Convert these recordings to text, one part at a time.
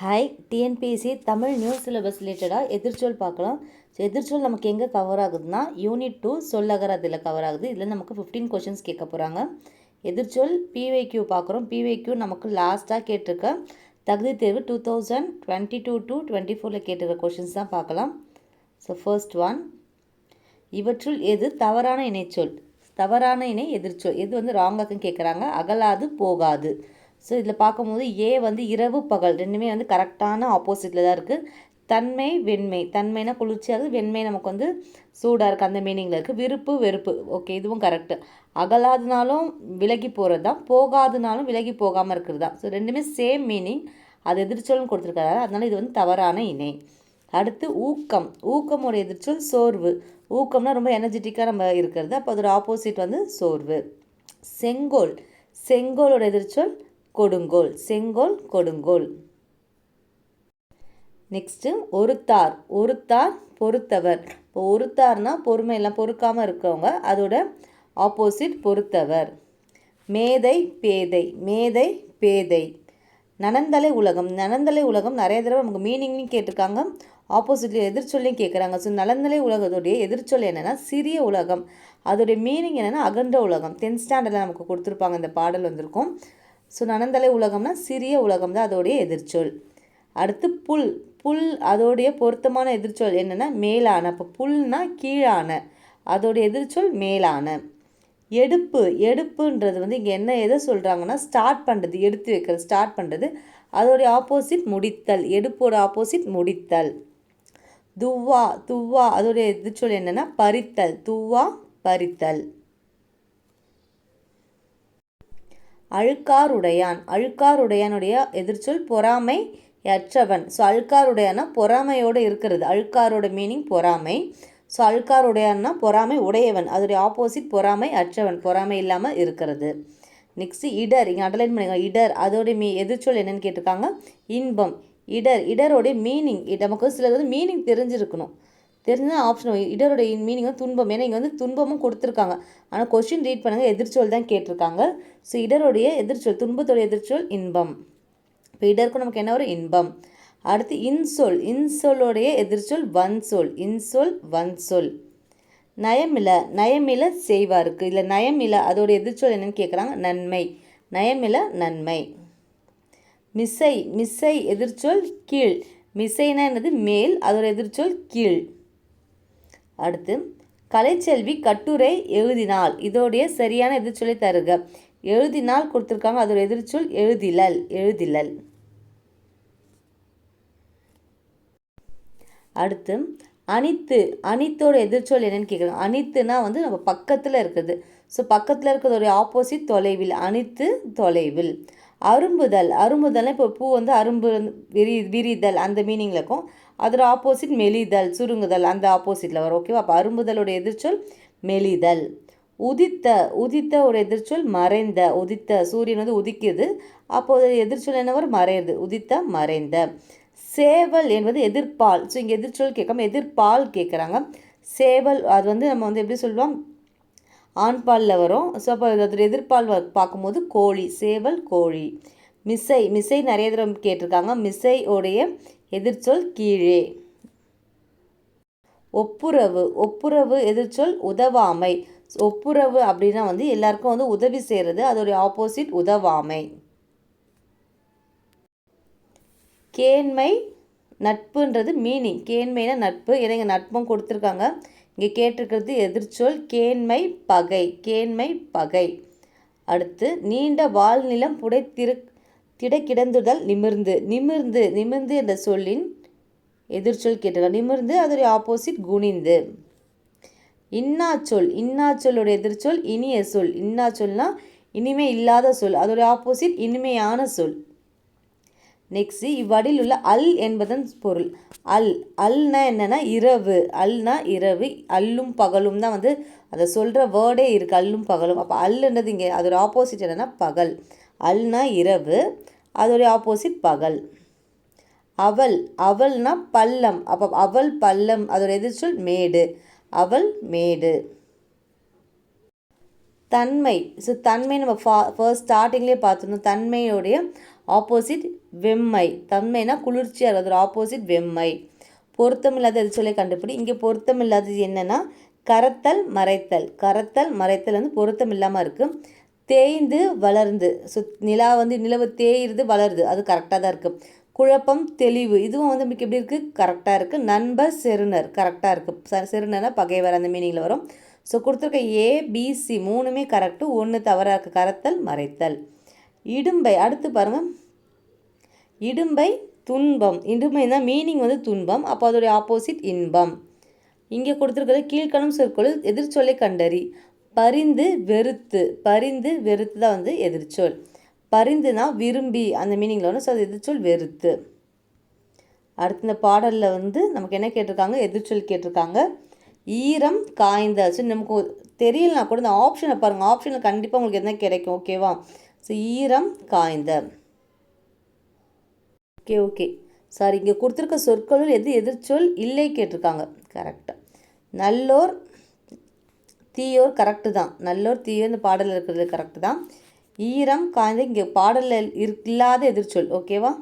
Hi TNPSC Tamil news syllabus ரிலேட்டடாக எதிர்ச்சொல் பார்க்கலாம். ஸோ எதிர்ச்சொல் நமக்கு எங்கே கவர் ஆகுதுன்னா யூனிட் டூ சொல்லகர் அதில் கவர் ஆகுது. இதில் நமக்கு ஃபிஃப்டீன் கொஷின்ஸ் கேட்க போகிறாங்க எதிர்ச்சொல் பிவைக்யூ பார்க்குறோம். பிவைக்யூ நமக்கு லாஸ்ட்டாக கேட்டிருக்க தகுதி தேர்வு two thousand twenty two to twenty ஃபோரில் கேட்டிருக்க கொஷின்ஸ் தான் பார்க்கலாம். ஸோ ஃபர்ஸ்ட் ஒன் இவற்றுள் எது தவறான இணைச்சொல்? தவறான இணை எதிர்ச்சொல். எது வந்து ராங்காக்குன்னு கேட்குறாங்க அகலாது போகாது. ஸோ இதில் பார்க்கும்போது ஏ வந்து இரவு பகல். ரெண்டுமே வந்து கரெக்டான ஆப்போசிட்டில் தான் இருக்குது தன்மை வெண்மை. தன்மைனா குளிர்ச்சியாக இருக்குது வெண்மை நமக்கு வந்து சூடாக இருக்குது அந்த மீனிங்கில் இருக்குது விருப்பு வெறுப்பு. ஓகே இதுவும் கரெக்டு அகலாதுனாலும் விலகி போகிறது தான் போகாதுனாலும் விலகி போகாமல் இருக்கிறது தான் ஸோ ரெண்டுமே சேம் மீனிங் அது எதிர்ச்சொல்னு கொடுத்துருக்காரு. அதனால் இது வந்து தவறான இணை. அடுத்து ஊக்கம். ஊக்கமோட எதிர்ச்சொல் சோர்வு. ஊக்கம்னா ரொம்ப எனர்ஜெட்டிக்காக நம்ம இருக்கிறது. அப்போ அதோட ஆப்போசிட் வந்து சோர்வு. செங்கோல். செங்கோலோட எதிர்ச்சொல் கொடுங்கோல். செங்கோல் கொடுங்கோல். நெக்ஸ்ட்டு ஒருத்தார். ஒருத்தார் பொறுத்தவர். இப்போ ஒருத்தார்னா பொறுமையெல்லாம் பொறுக்காமல் இருக்கவங்க அதோட ஆப்போசிட் பொறுத்தவர். மேதை பேதை. மேதை பேதை. நனந்தலை உலகம். நனந்தலை உலகம் நிறைய தடவை நமக்கு மீனிங்லையும் கேட்டிருக்காங்க. ஆப்போசிட்ல எதிர்ச்சொல்லையும் கேட்குறாங்க. ஸோ நலந்தலை உலகத்துடைய எதிர்ச்சொல் என்னென்னா சிறிய உலகம். அதோடைய மீனிங் என்னென்னா அகன்ற உலகம். டென்த் ஸ்டாண்டர்டில் நமக்கு கொடுத்துருப்பாங்க. இந்த பாடல் வந்திருக்கும். ஸோ நனந்தலை உலகம்னா சிறிய உலகம் தான் அதோடைய எதிர்ச்சொல். அடுத்து புல். புல் அதோடைய பொருத்தமான எதிர்ச்சொல் என்னென்னா மேலான. இப்போ புல்னா கீழான. அதோடைய எதிர்ச்சொல் மேலான. எடுப்பு. எடுப்புன்றது வந்து இங்கே என்ன எதை சொல்கிறாங்கன்னா ஸ்டார்ட் பண்ணுறது எடுத்து வைக்கிறது ஸ்டார்ட் பண்ணுறது அதோடைய ஆப்போசிட் முடித்தல். எடுப்போட ஆப்போசிட் முடித்தல். துவா துவா அதோடைய எதிர்ச்சொல் என்னென்னா பறித்தல். துவா பறித்தல். அழுக்காருடையான். அழுக்காருடையானுடைய எதிர்ச்சொல் பொறாமை அற்றவன் ஸோ அழுக்காருடையானா பொறாமையோடு இருக்கிறது. அழுக்காரோட மீனிங் பொறாமை. ஸோ அழுக்காருடையான்னா பொறாமை உடையவன். அதோடைய ஆப்போசிட் பொறாமை அற்றவன். பொறாமை இல்லாமல் இருக்கிறது. நெக்ஸ்ட்டு இடர். இங்கே அண்டர்லைன் பண்ணிக்கோங்க. இடர். அதோடைய மீ எதிர்ச்சொல் என்னென்னு கேட்டிருக்காங்க? இன்பம். இடர். இடரோடைய மீனிங் நமக்கு சிலது மீனிங் தெரிஞ்சிருக்கணும். தெரிஞ்சால் ஆப்ஷன் இடரோட மீனிங் வந்து துன்பம். ஏன்னா இங்கே வந்து துன்பமும் கொடுத்துருக்காங்க. ஆனால் கொஷின் ரீட் பண்ணுங்கள் எதிர்ச்சொல் தான் கேட்டிருக்காங்க. ஸோ இடருடைய எதிர்ச்சொல் துன்பத்துடைய எதிர்ச்சொல் இன்பம். இப்போ இடருக்கும் நமக்கு என்ன ஒரு இன்பம். அடுத்து இன்சொல். இன்சொல்லுடைய எதிர்ச்சொல் வன்சொல். இன்சொல் வன்சொல். நயமில. நயமில செய்வாருக்கு. இல்லை நயமில அதோடைய எதிர்ச்சொல் என்னன்னு கேட்குறாங்க நன்மை. நயமில நன்மை. மிசை. மிசை எதிர்ச்சொல் கீழ். மிசைனா என்னது? மேல். அதோட எதிர்ச்சொல் கீழ். அடுத்து கலைச்செல்வி கட்டுரை எழுதினால் இதோடைய சரியான எதிர்ச்சொல்லை தருக. எழுதினால் கொடுத்துருக்காங்க அதோட எதிர்ச்சொல் எழுதிலல் எழுதிலல். அடுத்து அனித்து அனித்தோட எதிர்ச்சொல் என்னன்னு கேட்குறாங்க அனித்துனா வந்து நம்ம பக்கத்தில் இருக்குது ஸோ பக்கத்தில் இருக்கிறதோடைய ஆப்போசிட் தொலைவில் அனித்து தொலைவில். அரும்புதல் அரும்புதல்னா இப்போ பூ வந்து அரும்பு விரி விரிதல் அந்த மீனிங்கில் இருக்கும். அதில் ஆப்போசிட் மெலிதல் சுருங்குதல் அந்த ஆப்போசிட்டில் வரும். ஓகேவா அப்போ அரும்புதலோட எதிர்ச்சொல் மெலிதல். உதித்த உதித்த ஒரு எதிர்ச்சொல் மறைந்த. உதித்த சூரியன் வந்து உதிக்குது. அப்போது எதிர்ச்சொல் என்ன வரும்? மறையுது. உதித்த மறைந்த. சேவல் என்பது எதிர்ப்பால். ஸோ இங்கே எதிர்ச்சொல் கேட்காம எதிர்ப்பால் கேட்குறாங்க. சேவல் அது வந்து நம்ம வந்து எப்படி சொல்லுவோம்? ஆண்பாலில் வரும். ஸோ அப்போ அதோட எதிர்ப்பால் பார்க்கும்போது கோழி சேவல் கோழி. மிசை மிசை நிறைய தடவை கேட்டிருக்காங்க. மிசை உடைய எதிர்ச்சொல் கீழே. ஒப்புரவு ஒப்புரவு எதிர்ச்சொல் உதவாமை. ஒப்புரவு அப்படின்னா வந்து எல்லாருக்கும் வந்து உதவி செய்கிறது அதோடைய ஆப்போசிட் உதவாமை. கேண்மை நட்புன்றது மீனிங் கேண்மைனா நட்பு. ஏன்னா இங்கே நட்பும் கொடுத்துருக்காங்க. இங்கே கேட்டிருக்கிறது எதிர்ச்சொல் கேண்மை பகை. கேண்மை பகை. அடுத்து நீண்ட வாழ்நிலம் புடைத்திரு திடக்கிடந்துதல் நிமிர்ந்து நிமிர்ந்து நிமிர்ந்து என்ற சொல்லின் எதிர்ச்சொல் கேட்டிருக்காங்க நிமிர்ந்து அதோடைய ஆப்போசிட் குனிந்து. இன்னா சொல் இன்னா சொல்லோட எதிர்ச்சொல் இனிய சொல். இன்னா சொல்னா இனிமே இல்லாத சொல். அதோடைய ஆப்போசிட் இனிமையான சொல். நெக்ஸ்ட் இவ்வடியில் உள்ள அல் என்பதன் பொருள். அல் அல்னா என்னென்னா இரவு. அல்னா இரவு. அல்லும் பகலும் தான் வந்து அதை சொல்கிற வேர்டே இருக்குது அல்லும் பகலும். அப்போ அல்லுன்றது இங்கே? அதோட ஆப்போசிட் என்னென்னா பகல். அல்னா இரவு அதோடைய ஆப்போசிட் பகல். அவள் அவள்னா பள்ளம். அப்போ அவள் பள்ளம் அதோட எதிர்ச்சொல் மேடு. அவள் மேடு. தன்மை. ஸோ தன்மை நம்ம ஃபா ஃபர்ஸ்ட் ஸ்டார்டிங்லேயே பார்த்துருந்தோம் தன்மையோடைய ஆப்போசிட் வெம்மை. தன்மைனா குளிர்ச்சியாக அதோட ஆப்போசிட் வெம்மை. பொருத்தமில்லாத எதிர்ச்சொல்லை கண்டுபிடி. இங்கே பொருத்தமில்லாதது என்னென்னா கரத்தல் மறைத்தல். கரத்தல் மறைத்தல் வந்து பொருத்தம் இல்லாமல் இருக்குது தேய்ந்து வளர்ந்து ஸோ நிலா வந்து நிலவு தேயிறது வளருது. அது கரெக்டாக தான் இருக்குது குழப்பம் தெளிவு இதுவும் வந்து நமக்கு எப்படி இருக்குது கரெக்டாக இருக்குது நண்பர் செருணர் கரெக்டாக இருக்குது செருணர்னா பகைவர் அந்த மீனிங்கில் வரும். ஸோ கொடுத்துருக்க ஏபிசி மூணுமே கரெக்டு ஒன்று தவறாக இருக்குது கரத்தல் மறைத்தல். இடும்பை அடுத்து பாருங்கள் இடும்பை துன்பம். இடும்பைனா மீனிங் வந்து துன்பம். அப்போ அதோடைய ஆப்போசிட் இன்பம். இங்கே கொடுத்துருக்கிறது கீழ்கணும் சொற்கள் எதிர்ச்சொல்லை கண்டறி. பரிந்து வெறுத்து பரிந்து வெறுத்து தான் வந்து எதிர்ச்சொல். பரிந்துனா விரும்பி அந்த மீனிங்கில் வரும் ஸோ அது எதிர்ச்சொல் வெறுத்து. அடுத்த இந்த பாடலில் வந்து நமக்கு என்ன கேட்டிருக்காங்க? எதிர்ச்சொல் கேட்டிருக்காங்க. ஈரம் காய்ந்த ஸோ நமக்கு தெரியலனா கூட இந்த ஆப்ஷனை பாருங்கள் ஆப்ஷனில் கண்டிப்பாக உங்களுக்கு என்ன கிடைக்கும்? ஓகேவா ஸோ ஈரம் காய்ந்த. ஓகே ஓகே சாரி இங்கே கொடுத்துருக்க சொற்களுள் எது எதிர்ச்சொல்? இல்லை கேட்டிருக்காங்க. கரெக்டாக நல்லோர் தீயோர் கரெக்டு தான். நல்லோர் தீயோர் இந்த பாடலில் இருக்கிறது கரெக்டு தான். ஈரம் காய்ந்த இங்கே பாடலில் இல்லாத எதிர்ச்சொல் ஓகேவா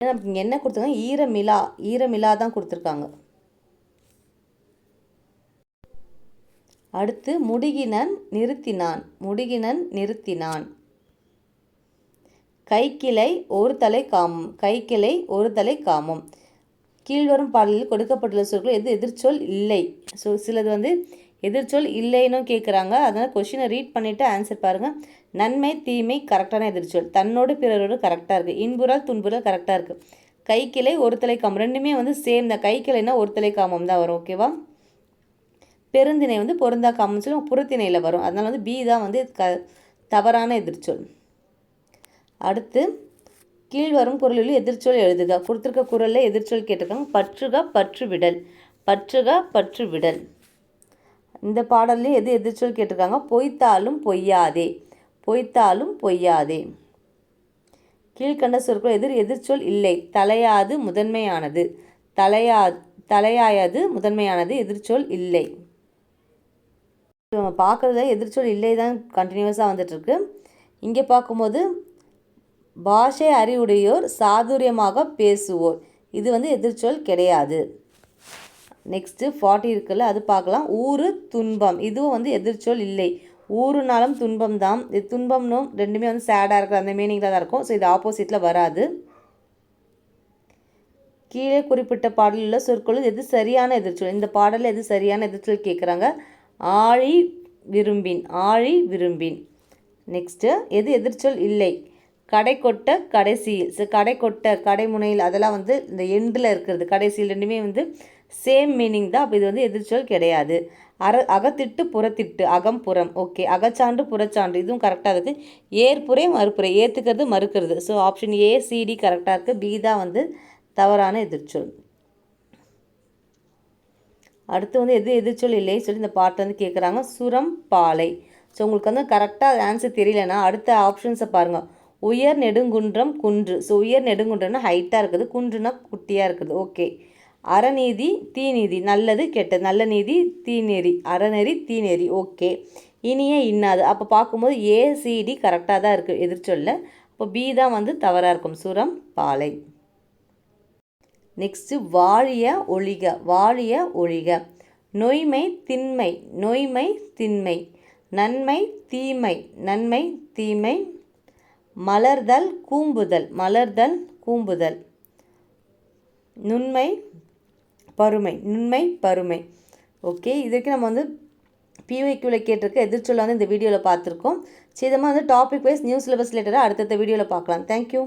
நமக்கு இங்கே என்ன கொடுத்துருக்காங்க? ஈரமிலா ஈரமிலா தான் கொடுத்துருக்காங்க. அடுத்து முடிகினன் நிறுத்தினான் முடிகினன் நிறுத்தினான். கைக்கிளை ஒரு தலை காமம் கைக்கிளை ஒரு தலை காமம். கீழ்வரும் பாடலில் கொடுக்கப்பட்டுள்ள சொற்கள் எது? எதிர்ச்சொல் இல்லை. ஸோ சிலது வந்து எதிர்ச்சொல் இல்லைன்னு கேட்குறாங்க அதனால் கொஷினை ரீட் பண்ணிவிட்டு ஆன்சர் பாருங்கள் நன்மை தீமை கரெக்டான எதிர்ச்சொல். தன்னோடு பிறரோடு கரெக்டாக இருக்குது இன்புறால் துன்புறால் கரெக்டாக இருக்குது கைக்கிளை ஒரு தலைக்காமம் ரெண்டுமே வந்து சேம் தான். கைக்கிளைனா ஒரு தலைக்காமம் தான் வரும். ஓகேவா பெருந்திணை வந்து பொருந்தா காமம்னு சொல்லி புறத்திணையில் வரும். அதனால் வந்து பி தான் வந்து க தவறான எதிர்ச்சொல். அடுத்து கீழ்வரும் குரலில் எதிர்ச்சொல் எழுதுக. கொடுத்துருக்க குரலில் எதிர்ச்சொல் கேட்டிருக்காங்க. பற்றுக பற்று விடல் பற்றுக பற்று விடல் இந்த பாடல்லையும் எது எதிர்ச்சொல் கேட்டிருக்காங்க? பொய்த்தாலும் பொய்யாதே. பொய்த்தாலும் பொய்யாதே. கீழ்கண்ட சொற்கள் எதிர் எதிர்ச்சொல் இல்லை. தலையாது முதன்மையானது. தலையா தலையாயது முதன்மையானது. எதிர்ச்சொல் இல்லை. நம்ம பார்க்குறதுல எதிர்ச்சொல் இல்லை தான் கண்டினியூஸாக வந்துட்டுருக்கு. இங்கே பார்க்கும்போது பாஷை அறிவுடையோர் சாதுரியமாக பேசுவோர். இது வந்து எதிர்ச்சொல் கிடையாது. நெக்ஸ்ட்டு ஃபார்ட்டி இருக்குல்ல அது பார்க்கலாம். ஊறு துன்பம். இதுவும் வந்து எதிர்ச்சொல் இல்லை. ஊருனாலும் துன்பம் தான் இது துன்பம்னும் ரெண்டுமே வந்து சேடாக இருக்கிற அந்த மீனிங்கில் தான் இருக்கும். ஸோ இது ஆப்போசிட்டில் வராது. கீழே குறிப்பிட்ட பாடலில் உள்ள சொற்களும் எது சரியான எதிர்ச்சொல் இந்த பாடலில் எது சரியான எதிர்ச்சொல் கேட்குறாங்க? ஆழி விரும்பின். ஆழி விரும்பின். நெக்ஸ்ட்டு எது எதிர்ச்சொல் இல்லை? கடை கொட்ட கடைசியில் ஸோ கடை கொட்ட கடைமுனையில் அதெல்லாம் வந்து இந்த எண்டில் இருக்கிறது. கடைசியில் ரெண்டுமே வந்து சேம் மீனிங் தான். அப்போ இது வந்து எதிர்ச்சொல் கிடையாது. அற அகத்திட்டு புறத்திட்டு அகம் புறம் ஓகே. அகச்சான்று புறச்சான்று. இதுவும் கரெக்டாக இருக்குது ஏற்புரை மறுப்புரை ஏற்றுக்கிறது மறுக்கிறது. ஸோ ஆப்ஷன் ஏ சிடி கரெக்டாக இருக்குது பி தான் வந்து தவறான எதிர்ச்சொல். அடுத்து வந்து எது எதிர்ச்சொல் இல்லைன்னு சொல்லி இந்த பாட்டை வந்து கேட்குறாங்க சுரம் பாலை. ஸோ உங்களுக்கு வந்து கரெக்டாக ஆன்சர் தெரியலன்னா அடுத்த ஆப்ஷன்ஸை பாருங்கள் உயர் நெடுங்குன்றம் குன்று. ஸோ உயர் நெடுங்குன்றம்னா ஹைட்டாக இருக்குது. குன்றுனா குட்டியாக இருக்குது. ஓகே அறநீதி தீநீதி. நல்லது கெட்டது. நல்ல நீதி தீநெறி. அறநெறி தீநெறி. ஓகே இனிய இன்னாது. அப்போ பார்க்கும்போது ஏசிடி கரெக்டாக தான் இருக்குது எதிர்ச்சொல்ல. அப்போ பி தான் வந்து தவறாக இருக்கும். சுரம் பாலை. நெக்ஸ்ட்டு வாழிய ஒழிக. வாழிய ஒழிக. நொய்மை திண்மை. நொய்மை திண்மை. நன்மை தீமை. நன்மை தீமை மலர்தல் கூம்புதல் மலர்தல் கூம்புதல். நுண்மை பருமை நுண்மை பருமை. ஓகே இதுக்கு நம்ம வந்து பிஒய்க்கியூவில் கேட்டிருக்க எதிர்ச்சொல்ல வந்து இந்த வீடியோவில் பார்த்துருக்கோம். சரி வந்து டாபிக் வைஸ் நியூ சிலபஸ் ரிலேட்டடாக அடுத்தடுத்த வீடியோவில் பார்க்கலாம். தேங்க்யூ